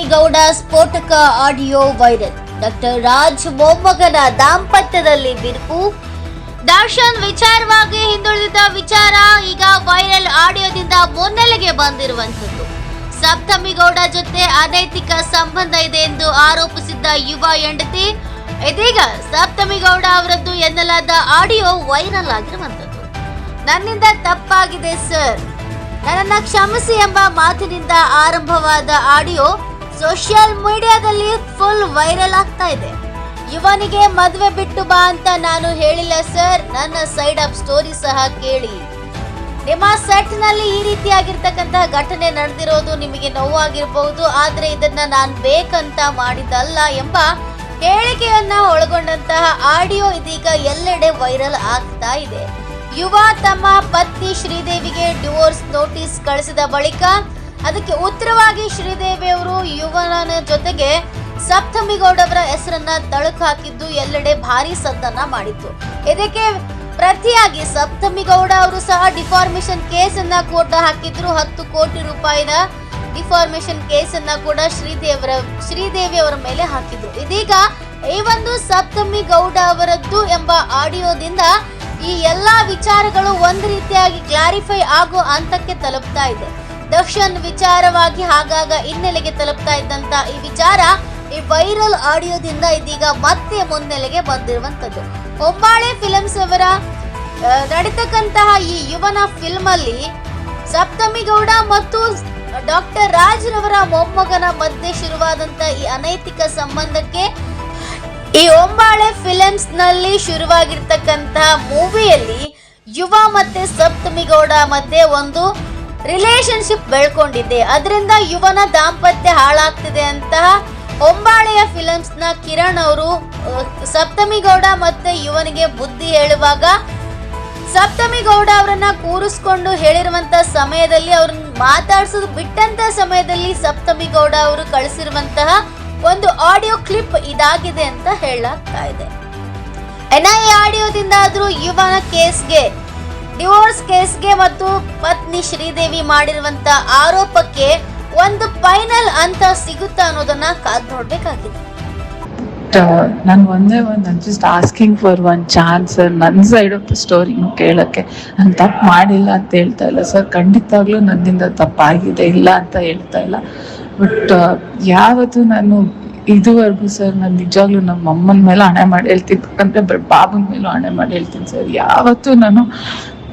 ಸಪ್ತಮಿ ಗೌಡ ಸ್ಫೋಟಕ audio viral. Doctor Raj ಮೊಮ್ಮಗನ ದಾಂಪತ್ಯದಲ್ಲಿ ಬಿರುಕು. ದರ್ಶನ್ ವಿಚಾರವಾಗಿ ಹಿಂದುಳಿದ ವಿಚಾರ ಈಗ ವೈರಲ್ ಆಡಿಯೋದಿಂದ ಮುನ್ನೆಲೆಗೆ ಬಂದಿರುವಂತದ್ದು ಸಪ್ತಮಿಗೌಡ ಜೊತೆ ಅನೈತಿಕ ಸಂಬಂಧ ಇದೆ ಎಂದು ಆರೋಪಿಸಿದ್ದ ಯುವ ಹೆಂಡತಿ. ಇದೀಗ ಸಪ್ತಮಿಗೌಡ ಅವರದ್ದು ಎನ್ನಲಾದ ಆಡಿಯೋ ವೈರಲ್ ಆಗಿರುವಂತದ್ದು ನನ್ನಿಂದ ತಪ್ಪಾಗಿದೆ ಸರ್. ನನ್ನನ್ನ ಕ್ಷಮಿಸಿ ಎಂಬ ಮಾತಿನಿಂದ ಆರಂಭವಾದ ಆಡಿಯೋ ಸೋಷಿಯಲ್ ಮೀಡಿಯಾದಲ್ಲಿ ಫುಲ್ ವೈರಲ್ ಆಗ್ತಾ ಇದೆ. ಇವನಿಗೆ ಮದುವೆ ಬಿಟ್ಟು ಬಾ ಅಂತ ನಾನು ಹೇಳಿಲ್ಲ ಸರ್. ನನ್ನ ಸೈಡ್ ಅಪ್ ಸ್ಟೋರಿ ಸಹ ಕೇಳಿ. ನಿಮ್ಮ ಸೆಟ್ನಲ್ಲಿ ಈ ರೀತಿಯಾಗಿರ್ತಕ್ಕಂತಹ ಘಟನೆ ನಡೆದಿರೋದು ನಿಮಗೆ ನೋವಾಗಿರಬಹುದು ಆದ್ರೆ ಇದನ್ನ ನಾನು ಬೇಕಂತ ಮಾಡಿದ್ದಲ್ಲ ಎಂಬ ಹೇಳಿಕೆಯನ್ನ ಒಳಗೊಂಡಂತಹ ಆಡಿಯೋ ಇದೀಗ ಎಲ್ಲೆಡೆ ವೈರಲ್ ಆಗ್ತಾ ಇದೆ. ಯುವ ತಮ್ಮ ಪತ್ನಿ ಶ್ರೀದೇವಿಗೆ ಡಿವೋರ್ಸ್ ನೋಟಿಸ್ ಕಳಿಸಿದ ಬಳಿಕ ಅದಕ್ಕೆ ಉತ್ತರವಾಗಿ ಶ್ರೀದೇವಿ ಅವರು ಯುವನ ಜೊತೆಗೆ ಸಪ್ತಮಿ ಗೌಡವರ ಹೆಸರನ್ನ ತಳಕು ಹಾಕಿದ್ದು ಎಲ್ಲೆಡೆ ಭಾರಿ ಸದ್ದನ್ನ ಮಾಡಿತ್ತು. ಇದಕ್ಕೆ ಪ್ರತಿಯಾಗಿ ಸಪ್ತಮಿ ಗೌಡ ಅವರು ಸಹ ಡಿಫಾರ್ಮೇಶನ್ ಕೇಸ್ ಅನ್ನ ಕೋರ್ಟ್ ಹಾಕಿದ್ರು. ಹತ್ತು ಕೋಟಿ ರೂಪಾಯಿನ ಡಿಫಾರ್ಮೇಶನ್ ಕೇಸ್ ಅನ್ನ ಕೂಡ ಶ್ರೀದೇವರ, ಶ್ರೀದೇವಿ ಅವರ ಮೇಲೆ ಹಾಕಿದ್ರು. ಇದೀಗ ಈ ಒಂದು ಸಪ್ತಮಿ ಅವರದ್ದು ಎಂಬ ಆಡಿಯೋದಿಂದ ಈ ಎಲ್ಲಾ ವಿಚಾರಗಳು ಒಂದು ರೀತಿಯಾಗಿ ಕ್ಲಾರಿಫೈ ಆಗೋ ಹಂತಕ್ಕೆ ತಲುಪ್ತಾ ಇದೆ. ದರ್ಶನ್ ವಿಚಾರವಾಗಿ ಆಗಾಗ ಹಿನ್ನೆಲೆಗೆ ತಲುಪ್ತಾ ಇದ್ದಂತ ಈ ವಿಚಾರ ಈ ವೈರಲ್ ಆಡಿಯೋದಿಂದ ಇದೀಗ ಮತ್ತೆ ಮುನ್ನೆಲೆಗೆ ಬಂದಿರುವಂತದ್ದು. ಹೊಂಬಾಳೆ ಫಿಲಮ್ಸ್ ಅವರ ನಡೀತಕ್ಕಂತಹ ಈ ಯುವನ ಫಿಲ್ಮ್ ಅಲ್ಲಿ ಸಪ್ತಮಿ ಗೌಡ ಮತ್ತು ಡಾಕ್ಟರ್ ರಾಜ್ ರವರ ಮೊಮ್ಮಗನ ಮಧ್ಯೆ ಶುರುವಾದಂತ ಈ ಅನೈತಿಕ ಸಂಬಂಧಕ್ಕೆ ಈ ಒಂಬಾಳೆ ಫಿಲಮ್ಸ್ನಲ್ಲಿ ಶುರುವಾಗಿರ್ತಕ್ಕಂತಹ ಮೂವಿಯಲ್ಲಿ ಯುವ ಮತ್ತೆ ಸಪ್ತಮಿ ಗೌಡ ಮಧ್ಯೆ ಒಂದು ರಿಲೇಶನ್ಶಿಪ್ ಬೆಳ್ಕೊಂಡಿದೆ. ಅದರಿಂದ ಯುವನ ದಾಂಪತ್ಯ ಹಾಳಾಗ್ತಿದೆ ಅಂತಹ ಹೊಂಬಾಳೆಯ ಫಿಲಮ್ಸ್ನ ಕಿರಣ್ ಅವರು ಸಪ್ತಮಿ ಗೌಡ ಮತ್ತೆ ಯುವನಿಗೆ ಬುದ್ಧಿ ಹೇಳುವಾಗ ಸಪ್ತಮಿ ಗೌಡ ಅವರನ್ನ ಕೂರಿಸ್ಕೊಂಡು ಹೇಳಿರುವಂತ ಸಮಯದಲ್ಲಿ ಅವ್ರನ್ನ ಮಾತಾಡ್ಸೋದು ಬಿಟ್ಟಂತ ಸಮಯದಲ್ಲಿ ಸಪ್ತಮಿ ಗೌಡ ಅವರು ಕಳಿಸಿರುವಂತಹ ಒಂದು ಆಡಿಯೋ ಕ್ಲಿಪ್ ಇದಾಗಿದೆ ಅಂತ ಹೇಳಲಾಗ್ತಾ ಇದೆ. ಎನ್ಐ ಆಡಿಯೋದಿಂದ ಆದ್ರೂ ಯುವನ ಕೇಸ್ಗೆ ಡಿವೋರ್ಸ್ ಕೇಸ್ಗೆ ಮತ್ತು ಪತ್ನಿ ಶ್ರೀದೇವಿ ಮಾಡಿರುವಂತ ಆರೋಪಕ್ಕೆ ಒಂದು ಫೈನಲ್ ಅಂತ ಸಿಗುತ್ತಾ ಅನ್ನೋದನ್ನ ಕಾದ್ ನೋಡ್ಬೇಕಾಗಿದೆ. ನಾನು ಒಂದೇ ಒಂದು ನಾನು just asking for one chance ನನ್ನ ಸೈಡ್ ಆಫ್ ದ ಸ್ಟೋರಿನು ಕೇಳೋಕ್ಕೆ. ನಾನು ತಪ್ಪು ಮಾಡಿಲ್ಲ ಅಂತ ಹೇಳ್ತಾ ಇಲ್ಲ ಸರ್ ಖಂಡಿತವಾಗ್ಲೂ ನನ್ನಿಂದ ತಪ್ಪಾಗಿದೆ, ಇಲ್ಲ ಅಂತ ಹೇಳ್ತಾ ಇಲ್ಲ. ಬಟ್ ಯಾವತ್ತು ನಾನು ಇದುವರೆಗೂ ಸರ್ ನಾನು ನಿಜವಾಗ್ಲೂ ನಮ್ಮ ಅಮ್ಮನ ಮೇಲೆ ಹಣೆ ಮಾಡಿ ಹೇಳ್ತೀನಿ ಅಂದರೆ ಬಾಬನ ಮೇಲೂ ಹಣೆ ಮಾಡಿ ಹೇಳ್ತೀನಿ ಸರ್ ಯಾವತ್ತೂ ನಾನು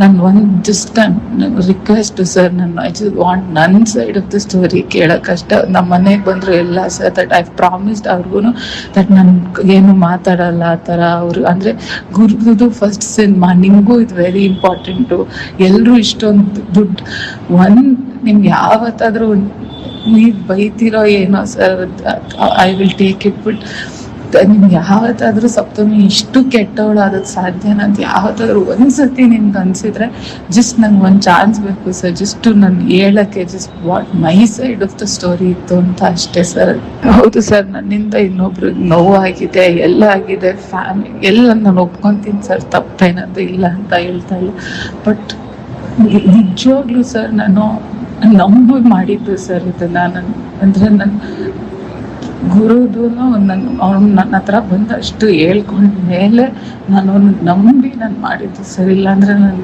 ನಾನು ಒಂದು ಜಸ್ಟ್ ರಿಕ್ವೆಸ್ಟ್ ಸರ್ ನನ್ನ ಐ ಜಸ್ಟ್ ವಾಂಟ್ ನನ್ನ ಸೈಡ್ ಆಫ್ ದ ಸ್ಟೋರಿ ಕೇಳೋಕ್ಕಷ್ಟ ನಮ್ಮ ಮನೆಗೆ ಬಂದರು ಎಲ್ಲ ಸರ್ ದಟ್ ಐ ಪ್ರಾಮಿಸ್ಡ್ ಅವ್ರಿಗೂ ದಟ್ ನನ್ನ ಏನು ಮಾತಾಡಲ್ಲ ಆ ಥರ ಅವರು. ಅಂದರೆ ಗುರುದು ಫಸ್ಟ್ ಸಿನಿಮಾ ನಿಮಗೂ ಇದು ವೆರಿ ಇಂಪಾರ್ಟೆಂಟು ಎಲ್ಲರೂ ಇಷ್ಟೊಂದು ದುಡ್ಡು. ಒಂದು ನಿಮ್ಗೆ ಯಾವತ್ತಾದರೂ ನೀವು ಬೈತಿರೋ ಏನೋ sir I will take it but ನಿಮ್ಗೆ ಯಾವತ್ತಾದ್ರೂ ಸಪ್ತಮಿ ಇಷ್ಟು ಕೆಟ್ಟವಳಾದಕ್ಕೆ ಸಾಧ್ಯನ ಅಂತ ಯಾವತ್ತಾದ್ರೂ ಒಂದ್ಸತಿ ನಿಮ್ಗೆ ಅನ್ಸಿದ್ರೆ ಜಸ್ಟ್ ನಂಗೆ ಒಂದು ಚಾನ್ಸ್ ಬೇಕು ಸರ್ ಜಸ್ಟ್ ನಾನು ಹೇಳಕ್ಕೆ just what my side of the story ಇತ್ತು ಅಂತ ಅಷ್ಟೇ ಸರ್ ಹೌದು ಸರ್ ನನ್ನಿಂದ ಇನ್ನೊಬ್ರಿಗೆ ನೋವಾಗಿದೆ, ಎಲ್ಲ ಆಗಿದೆ ಫ್ಯಾಮಿಲಿ ಎಲ್ಲ ನಾನು ಒಪ್ಕೊಂತೀನಿ ಸರ್ ತಪ್ಪೇನಂತ ಇಲ್ಲ ಅಂತ ಹೇಳ್ತಾ ಇಲ್ಲ. ಬಟ್ ನಿಜವಾಗ್ಲೂ ಸರ್ ನಾನು ನಂಬಿ ಮಾಡಿದ್ದು ಸರ್ ಇದನ್ನ. ನಾನು ಅಂದ್ರೆ ನನ್ನ ಗುರುದು ನನ್ನ ಅವ್ನು ನನ್ನ ಹತ್ರ ಬಂದಷ್ಟು ಹೇಳ್ಕೊಂಡ ಮೇಲೆ ನಾನು ನಂಬಿ ನಾನು ಮಾಡಿದ್ದು ಸರಿ ಇಲ್ಲಾಂದ್ರೆ ನಾನು